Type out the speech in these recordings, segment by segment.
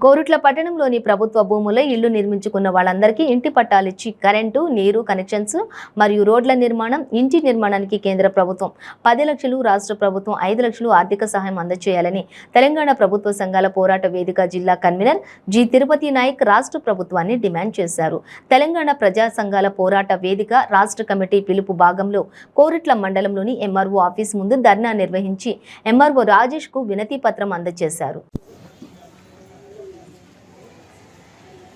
కోరుట్ల పట్టణంలోని ప్రభుత్వ భూములై ఇళ్ళు నిర్మించుకున్న వాళ్ళందరికీ ఇంటి పట్టాలిచ్చి కరెంటు నీరు కనెక్షన్స్ మరియు రోడ్ల నిర్మాణం ఇంటి నిర్మాణానికి కేంద్ర ప్రభుత్వం. పది లక్షలు రాష్ట్ర ప్రభుత్వం ఐదు లక్షలు ఆర్థిక సహాయం అందజేయాలని తెలంగాణ ప్రభుత్వ సంఘాల పోరాట వేదిక జిల్లా కన్వీనర్ జి. తిరుపతి నాయక్ రాష్ట్ర ప్రభుత్వాన్ని డిమాండ్ చేశారు. తెలంగాణ ప్రజా సంఘాల పోరాట వేదిక రాష్ట్ర కమిటీ పిలుపు భాగంలో కోరుట్ల మండలంలోని ఎంఆర్ఓ ఆఫీస్ ముందు ధర్నా నిర్వహించి ఎంఆర్ఓ రాజేష్కు వినతి పత్రం అందజేశారు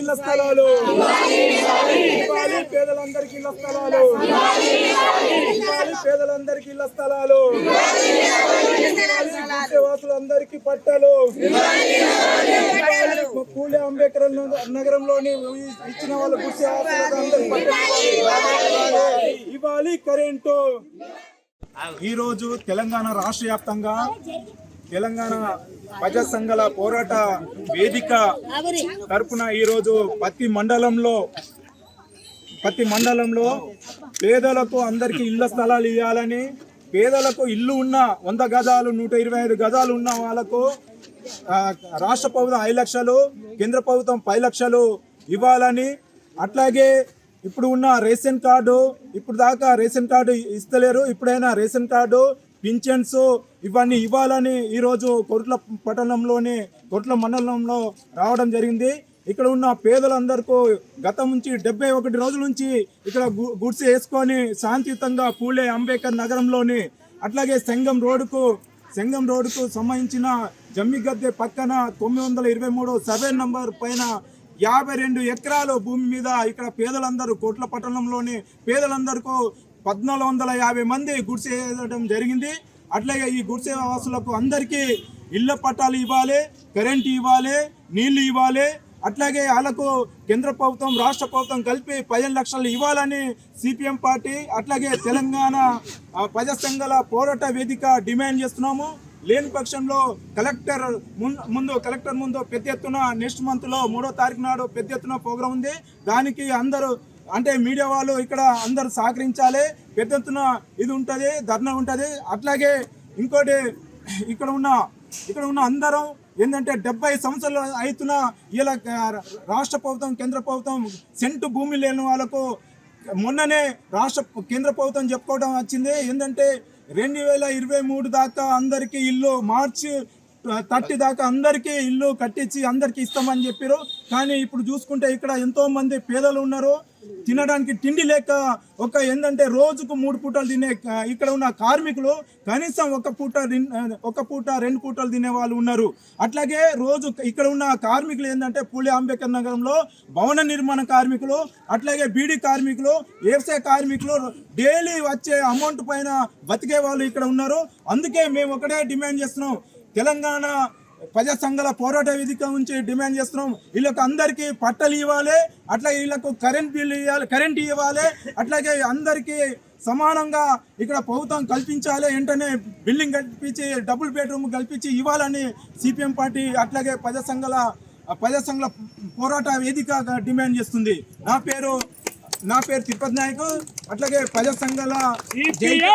ఇళ్ళ స్థలాలు. ఇవ్వాలి పేదలందరికీ ఇళ్ళ స్థలాలు. ఇవ్వాలి పేదలందరికీ ఇళ్ళ స్థలాలు. ఇవ్వాలి వాసులందరికీ పట్టాలు. ఇవ్వాలి అంబేద్కర్ నగరంలోని ఇచ్చిన వాళ్ళ గుర్తి ఇవ్వాలి. ఇవ్వాలి కరెంటు. ఈ రోజు తెలంగాణ రాష్ట్ర వ్యాప్తంగా తెలంగాణ ప్రజా సంఘాల పోరాట వేదిక తరపున ఈరోజు ప్రతి మండలంలో ప్రతి మండలంలో పేదలకు అందరికీ ఇళ్ళ స్థలాలు ఇవ్వాలని పేదలకు ఇల్లు ఉన్న వంద గజాలు నూట ఇరవై ఐదు గజాలు ఉన్న వాళ్ళకు రాష్ట్ర ప్రభుత్వం ఐదు లక్షలు కేంద్ర ప్రభుత్వం పది లక్షలు ఇవ్వాలని అట్లాగే ఇప్పుడు ఉన్న రేషన్ కార్డు ఇప్పుడు దాకా రేషన్ కార్డు ఇస్తలేరు ఇప్పుడైనా రేషన్ కార్డు పింఛన్స్ ఇవన్నీ ఇవ్వాలని ఈరోజు కొట్ల పట్టణంలోని కొట్ల మండలంలో రావడం జరిగింది. ఇక్కడ ఉన్న పేదలందరికీ గతం నుంచి డెబ్బై ఒకటి రోజుల నుంచి ఇక్కడ గుడ్స్ వేసుకొని శాంతియుతంగా పూలే అంబేద్కర్ నగరంలోని అట్లాగే సంగం రోడ్డుకు సంగం రోడ్డుకు సంబంధించిన జమ్మిగద్దె పక్కన తొమ్మిది వందల ఇరవై మూడు సర్వే నంబర్ పైన యాభై రెండు ఎకరాలు భూమి మీద ఇక్కడ పేదలందరూ కోట్ల పట్టణంలోని పేదలందరికీ పద్నాలుగు వందల యాభై మంది గుడిసేయడం జరిగింది. అట్లాగే ఈ గుడిసె వాసులకు అందరికీ ఇళ్ళ పట్టాలు ఇవ్వాలి కరెంట్ ఇవ్వాలి నీళ్ళు ఇవ్వాలి. అట్లాగే వాళ్ళకు కేంద్ర ప్రభుత్వం రాష్ట్ర ప్రభుత్వం కలిపి పదిహేను లక్షలు ఇవ్వాలని సిపిఎం పార్టీ అట్లాగే తెలంగాణ ఆ, ప్రజా సంఘాల పోరాట వేదిక డిమాండ్ చేస్తున్నాము. లేని పక్షంలో కలెక్టర్ ముందు కలెక్టర్ ముందు పెద్ద ఎత్తున నెక్స్ట్ మంత్లో మూడో తారీఖు నాడు పెద్ద ఎత్తున ప్రోగ్రాం ఉంది. దానికి అందరూ అంటే మీడియా వాళ్ళు ఇక్కడ అందరూ సహకరించాలి పెద్ద ఎత్తున ఇది ఉంటుంది ధర్నా ఉంటుంది. అట్లాగే ఇంకోటి ఇక్కడ ఉన్న ఇక్కడ ఉన్న అందరం ఏంటంటే డెబ్బై సంవత్సరాలు అవుతున్న ఇలా రాష్ట్ర ప్రభుత్వం కేంద్ర ప్రభుత్వం సెంటు భూమి లేని వాళ్ళకు మొన్ననే రాష్ట్ర కేంద్ర ప్రభుత్వం చెప్పుకోవడం వచ్చింది. ఏంటంటే రెండు వేల ఇరవై మూడు దాకా అందరికీ ఇల్లు మార్చి థర్టీ దాకా అందరికీ ఇల్లు కట్టించి అందరికీ ఇస్తామని చెప్పారు కానీ ఇప్పుడు చూసుకుంటే ఇక్కడ ఎంతోమంది పేదలు ఉన్నారు. తినడానికి తిండి లేక ఒక ఏంటంటే రోజుకు మూడు పూటలు తినే ఇక్కడ ఉన్న కార్మికులు కనీసం ఒక పూట ఒక పూట రెండు పూటలు తినే వాళ్ళు ఉన్నారు. అట్లాగే రోజు ఇక్కడ ఉన్న కార్మికులు ఏంటంటే పూలి అంబేద్కర్ నగరంలో భవన నిర్మాణ కార్మికులు అట్లాగే బీడీ కార్మికులు వ్యవసాయ కార్మికులు డైలీ వచ్చే అమౌంట్ పైన బతికే వాళ్ళు ఇక్కడ ఉన్నారు. అందుకే మేము ఒకటే డిమాండ్ చేస్తున్నాం. తెలంగాణ ప్రజా సంఘాల పోరాట వేదిక నుంచి డిమాండ్ చేస్తున్నాం. వీళ్ళకి అందరికీ పట్టలు ఇవ్వాలి అట్లాగే వీళ్ళకు కరెంట్ బిల్లు ఇవ్వాలి కరెంట్ ఇవ్వాలి అట్లాగే అందరికీ సమానంగా ఇక్కడ ప్రభుత్వం కల్పించాలి వెంటనే బిల్డింగ్ కల్పించి డబుల్ బెడ్రూమ్ కల్పించి ఇవ్వాలని సిపిఎం పార్టీ అట్లాగే ప్రజా సంఘాల ప్రజా సంఘాల పోరాట వేదిక డిమాండ్ చేస్తుంది. నా పేరు నా పేరు తిరుపతి నాయక్ అట్లాగే ప్రజా సంఘాల జిల్లా